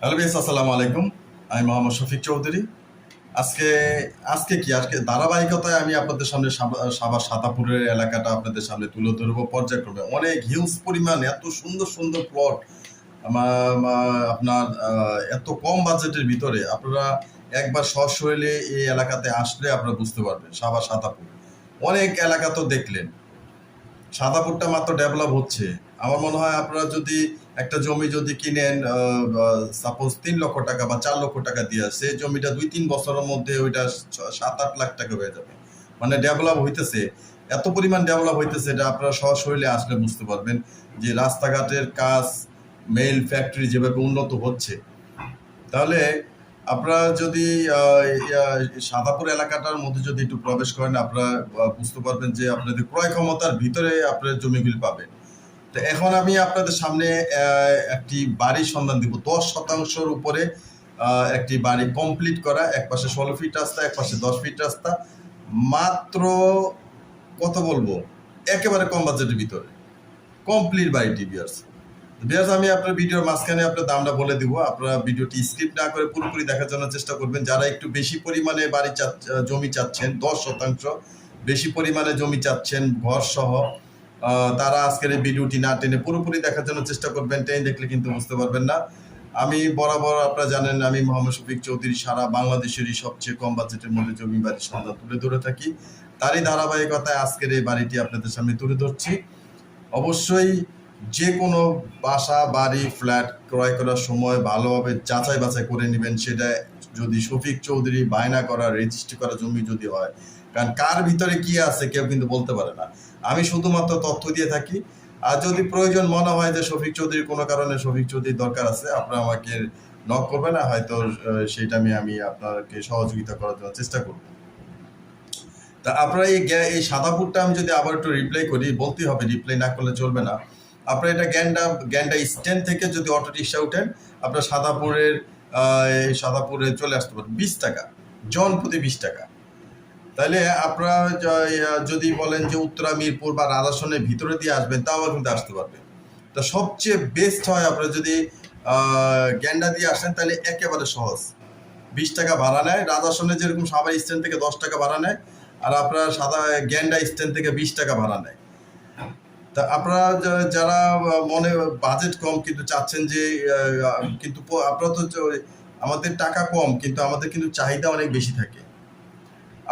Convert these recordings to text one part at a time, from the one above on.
Hello base আসসালামু আলাইকুম। আমি মোহাম্মদ শফিক চৌধুরী। আজকে আজকে কি? আজকে ধারাবাহিকতায় আমি আপনাদের সামনে সাবা- সাতাপুরের এলাকাটা আপনাদের সামনে তুলে ধরবো, পর্যায়ক্রমে। অনেক হিউজ পরিমাণ, এত সুন্দর সুন্দর প্লট আপনার এত কম বাজেটের ভিতরে আপনারা একবার সশরীরে এই এলাকাতে আসলে আপনারা বুঝতে পারবেন, সাভার, সাতাপুর। অনেক এলাকা তো দেখলেন। সাদাপুরটা মাত্র ডেভেলপ হচ্ছে। আমার মনে হয় আপনারা যদি একটা জমি যদি কিনেন সাপোজ তিন লক্ষ টাকা বা চার লক্ষ টাকা দিয়ে সেই জমিটা দুই তিন বছরের মধ্যে ওইটা সাত আট লাখ টাকা হয়ে যাবে। মানে ডেভেলপ হইতেছে। এত পরিমাণ ডেভেলপ হইতেছে এটা আপনারা সশরীরে আসলে বুঝতে পারবেন যে রাস্তাঘাটের কাজ মেল ফ্যাক্টরি যেভাবে উন্নত হচ্ছে। তাহলে আপনারা যদি সাদাপুর এলাকাটার মধ্যে যদি একটু প্রবেশ করেন, আপনারা বুঝতে পারবেন যে আপনাদের ক্রয় ক্ষমতার ভিতরে আপনার জমিগুলি পাবেন। তো এখন আমি আপনাদের সামনে একটি বাড়ির সন্ধান দিব। দশ শতাংশের উপরে একটি বাড়ি কমপ্লিট করা এক পাশে ষোলো ফিট রাস্তা এক পাশে দশ ফিট রাস্তা। মাত্র কত বলব? একেবারে কম বাজেটের ভিতরে। কমপ্লিট বাড়িটি বিয়ার্স বিয়ার্স আমি আপনার ভিডিওর মাঝখানে আপনার দামটা বলে দিব। আপনারা ভিডিওটি স্কিপ না করে পুরোপুরি দেখার জন্য চেষ্টা করবেন। যারা একটু বেশি পরিমাণে বাড়ি জমি চাচ্ছেন, দশ শতাংশ বেশি পরিমাণে জমি চাচ্ছেন ঘর সহ তারা আজকের এই ভিডিওটি না টেনে পুরোপুরি দেখার জন্য চেষ্টা করবেন, টেন দেখলে কিন্তু বুঝতে পারবেন না। আমি বরাবর আপনারা জানেন, আমি মোহাম্মদ শফিক চৌধুরী সারা বাংলাদেশেরই সবচেয়ে কম বাজেটের মধ্যে জমি বাড়ির সন্ধান তুলে ধরে থাকি। তারই ধারাবাহিকতায় আজকের এই বাড়িটি আপনাদের সামনে তুলে ধরছি। অবশ্যই যে কোনো বাসা, বাড়ি, ফ্ল্যাট ক্রয় করার সময় ভালোভাবে যাচাই বাছাই করে নেবেন। সেটা যদি শফিক চৌধুরী বায়না করা, রেজিস্ট্রি করা জমি যদি হয়, কারণ কার ভিতরে কি আছে কেউ কিন্তু বলতে পারে না। আমি শুধুমাত্র তথ্য দিয়ে থাকি। আর যদি প্রয়োজন মনে হয় যে শফিক চৌধুরীর কোনো কারণে শফিক চৌধুরীর দরকার আছে, আপনারা আমাকে নক করবেন না হয়তো সেইটা আমি আমি আপনাকে সহযোগিতা করার জন্য চেষ্টা করব। তা আপনারা এই এই সাদাপুরটা আমি যদি আবার একটু রিপ্লাই করি, বলতেই হবে রিপ্লাই না করলে চলবে না। আপনারা এটা গ্যান্ডা গ্যান্ডা স্ট্যান্ড থেকে যদি অটো রিক্সা উঠেন, আপনার সাদাপুরের সাদাপুরে চলে আসতে পারেন, বিশ টাকা, জন প্রতি বিশ টাকা। তাহলে আপনারা যদি বলেন যে উত্তরা, মিরপুর বা রাজাসনের ভিতরে দিয়ে আসবেন, তাও কিন্তু আসতে পারবেন। তা সবচেয়ে বেস্ট হয় আপনারা যদি গ্যান্ডা দিয়ে আসেন, তাহলে একেবারে সহজ। বিশ টাকা ভাড়া নেয়। রাজাসনে যেরকম সাভার স্ট্যান্ড থেকে দশ টাকা ভাড়া নেয়, আর আপনার সাদা গ্যান্ডা স্ট্যান্ড থেকে বিশ টাকা ভাড়া নেয়। তা আপনারা যারা মনে বাজেট কম কিন্তু চাচ্ছেন যে কিন্তু আপনারা তো আমাদের টাকা কম, কিন্তু আমাদের কিন্তু চাহিদা অনেক বেশি থাকে।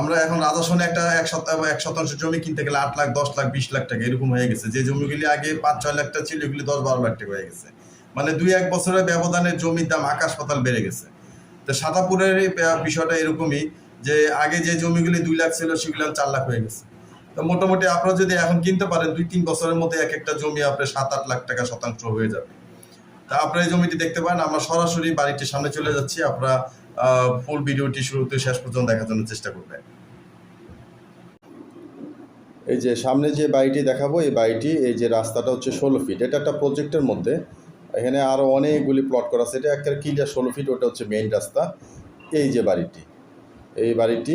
আমরা এখন রাজাসনে একটা এক শতাংশ এক শতাংশ জমি কিনতে গেলে আট লাখ, দশ লাখ, বিশ লাখ টাকা এরকম হয়ে গেছে। যে জমিগুলি আগে পাঁচ, ছয় লাখ টাকা ছিল, এগুলি দশ, বারো লাখ টাকা হয়ে গেছে। মানে দুই, এক বছরের ব্যবধানে জমির দাম আকাশ পাতাল বেড়ে গেছে। তো সাদাপুরের বিষয়টা এরকমই যে আগে যে জমিগুলি দুই লাখ ছিল, সেগুলো চার লাখ হয়ে গেছে। তো মোটামুটি আপনারা যদি এখন কিনতে পারেন, দুই, তিন বছরের মধ্যে এক একটা জমি আপনার সাত, আট লাখ টাকা শতাংশ হয়ে যাবে। তা আপনারা এই জমিটি দেখতে পারেন, আমরা সরাসরি বাড়িটির সামনে চলে যাচ্ছি। আপনারা ফুল ভিডিওটি শুরু শুরুতে শেষ পর্যন্ত দেখার জন্য চেষ্টা করবেন এই যে সামনে যে বাড়িটি দেখাবো, এই বাড়িটি, এই যে রাস্তাটা হচ্ছে ষোলো ফিট এটা একটা প্রজেক্টের মধ্যে। এখানে আরও অনেকগুলি প্লট করা আছে। এটা একটা ক্লিয়ার ষোলো ফিট ওটা হচ্ছে মেইন রাস্তা। এই যে বাড়িটি, এই বাড়িটি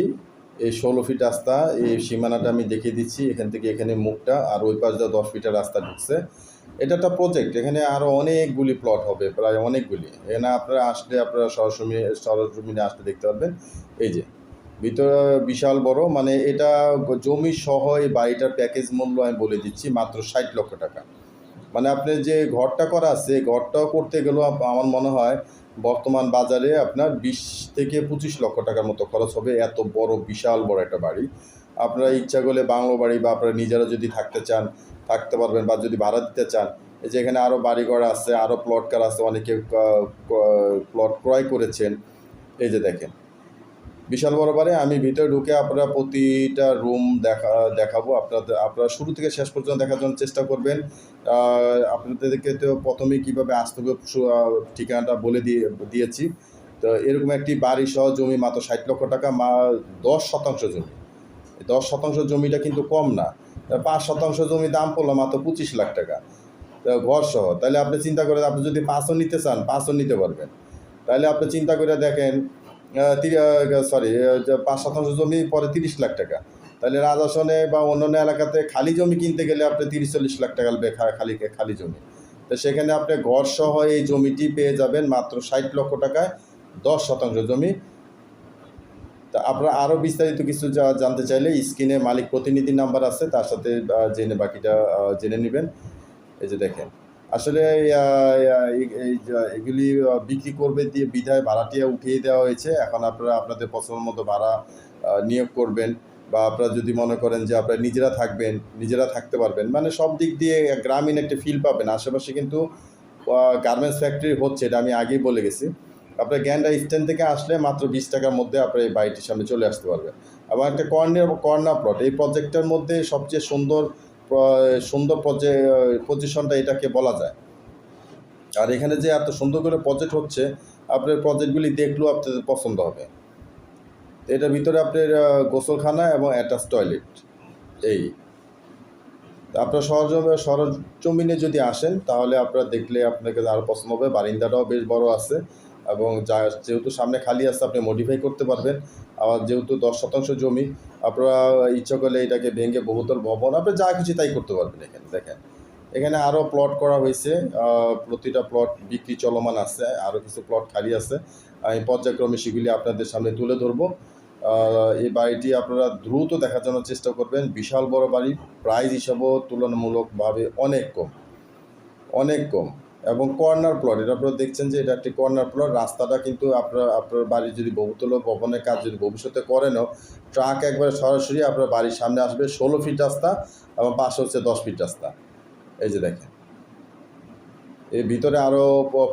এই ষোলো ফিট রাস্তা, এই সীমানাটা আমি দেখিয়ে দিচ্ছি, এখান থেকে এখানে মুখটা, আর ওই পাশ দিয়ে দশ ফিটের রাস্তা ঢুকছে। এটা একটা প্রজেক্ট এখানে আরও অনেকগুলি প্লট হবে, প্রায় অনেকগুলি। এখানে আপনারা আসলে আপনারা সরজমি সরজমিনে আসলে দেখতে পারবেন। এই যে, ভিতরে বিশাল বড় মানে এটা জমি সহ এই বাড়িটার প্যাকেজ মূল্য আমি বলে দিচ্ছি মাত্র ষাট লক্ষ টাকা। মানে আপনি যে ঘরটা করা আছে ঘরটাও করতে গেলেও আমার মনে হয় বর্তমান বাজারে আপনার বিশ থেকে পঁচিশ লক্ষ টাকার মতো খরচ হবে। এত বড়, বিশাল বড় একটা বাড়ি। আপনারা ইচ্ছা করলে বাংলো বাড়ি বা আপনারা নিজেরা যদি থাকতে চান, থাকতে পারবেন বা যদি ভাড়া দিতে চান, এই যে এখানে আরও বাড়িঘর আছে আরও প্লট কার আছে, অনেকে প্লট ক্রয় করেছেন। এই যে দেখেন বিশাল বড় বাড়ি, আমি ভিতরে ঢুকে আপনারা প্রতিটা রুম দেখা, দেখাবো। আপনাদের, আপনারা শুরু থেকে শেষ পর্যন্ত দেখার জন্য চেষ্টা করবেন। আপনাদেরকে তো প্রথমে কীভাবে আসতে হবে ঠিকানাটা বলে দিয়ে, দিয়েছি। তো এরকম একটি বাড়ি সহ জমি মাত্র ষাট লক্ষ টাকা, মা, দশ শতাংশ জমি। দশ শতাংশ জমিটা কিন্তু কম না। পাঁচ শতাংশ জমি দাম পড়ল মাত্র পঁচিশ লাখ টাকা। ঘর সহ তাহলে আপনি চিন্তা করে আপনি যদি পাঁচও নিতে চান পাঁচও নিতে পারবেন। তাহলে আপনি চিন্তা করে দেখেন সরি পাঁচ শতাংশ জমি পরে তিরিশ লাখ টাকা। তাহলে রাজাসনে বা অন্যান্য এলাকাতে খালি জমি কিনতে গেলে আপনি তিরিশ, চল্লিশ লাখ টাকা খালি খালি জমি। তো সেখানে আপনি ঘর সহ এই জমিটি পেয়ে যাবেন মাত্র ষাট লক্ষ টাকায় দশ শতাংশ জমি। তা আপনারা আরও বিস্তারিত কিছু যা- জানতে চাইলে স্ক্রিনে মালিক প্রতিনিধি নাম্বার আছে, তার সাথে জেনে বাকিটা জেনে নেবেন। এই যে দেখেন। আসলে এগুলি বিক্রি করবে দিয়ে বিধায় ভাড়াটিয়া উঠিয়ে দেওয়া হয়েছে। এখন আপনারা আপনাদের পছন্দ মতো ভাড়া নিয়োগ করবেন বা আপনারা যদি মনে করেন যে আপনারা নিজেরা থাকবেন, নিজেরা থাকতে পারবেন মানে সব দিক দিয়ে গ্রামীণ একটা ফিল পাবেন। আশেপাশে কিন্তু গার্মেন্টস ফ্যাক্টরি হচ্ছে, এটা আমি আগেই বলে গেছি। আপনার গ্যান্ডা স্ট্যান্ড থেকে আসলে মাত্র বিশ টাকার মধ্যে আপনার এই বাড়িটির সামনে চলে আসতে পারবেন। এবং একটা কর্নার কর্নার প্লট এই প্রজেক্টের মধ্যে সবচেয়ে সুন্দর সুন্দর পজিশনটা এটাকে বলা যায়। আর এখানে যে এত সুন্দর করে প্রজেক্ট হচ্ছে, আপনার প্রজেক্টগুলি দেখলেও আপনাদের পছন্দ হবে। এটার ভিতরে আপনার গোসলখানা এবং অ্যাটাচ টয়লেট এই। আপনার সরজমে সরজমিনে যদি আসেন, তাহলে আপনারা দেখলে আপনাকে আরও পছন্দ হবে। বারিন্দাটাও বেশ বড় আছে। এবং যা যেহেতু সামনে খালি আছে, আপনি মডিফাই করতে পারবেন। আবার যেহেতু দশ শতাংশ জমি, আপনারা ইচ্ছা করলে এটাকে ভেঙে বহুতল ভবন, আপনি যা কিছু তাই করতে পারবেন এখানে, দেখেন। এখানে আরও প্লট করা হয়েছে প্রতিটা প্লট বিক্রি চলমান আছে আরও কিছু প্লট খালি আছে। আমি পর্যায়ক্রমে সেগুলি আপনাদের সামনে তুলে ধরবো। এই বাড়িটি আপনারা দ্রুত দেখার জন্য চেষ্টা করবেন। বিশাল বড় বাড়ি প্রাইস হিসাবেও তুলনামূলকভাবে অনেক কম। অনেক কম। এবং কর্নার প্লট, এটা আপনারা দেখছেন যে এটা একটি কর্নার প্লট, রাস্তাটা কিন্তু আপনার আপনার বাড়ি যদি বহুতল ভবনের কাজ যদি ভবিষ্যতে করেনও ট্রাক একবারে সরাসরি আপনার বাড়ির সামনে আসবে, ষোলো ফিট রাস্তা এবং পাশে হচ্ছে দশ ফিট রাস্তা। এই যে দেখেন। এর ভিতরে আরও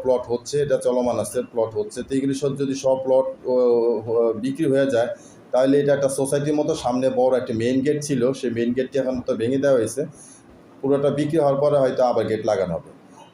প্লট হচ্ছে, এটা চলমান আছে প্লট হচ্ছে। তো এগুলি সব যদি সব প্লট বিক্রি হয়ে যায়, তাহলে এটা একটা সোসাইটির মতো, সামনে বড় একটা মেইন গেট ছিল, সেই মেইন গেটটি এখন তো ভেঙে দেওয়া হয়েছে। পুরোটা বিক্রি হওয়ার পরে হয়তো আবার গেট লাগানো হবে।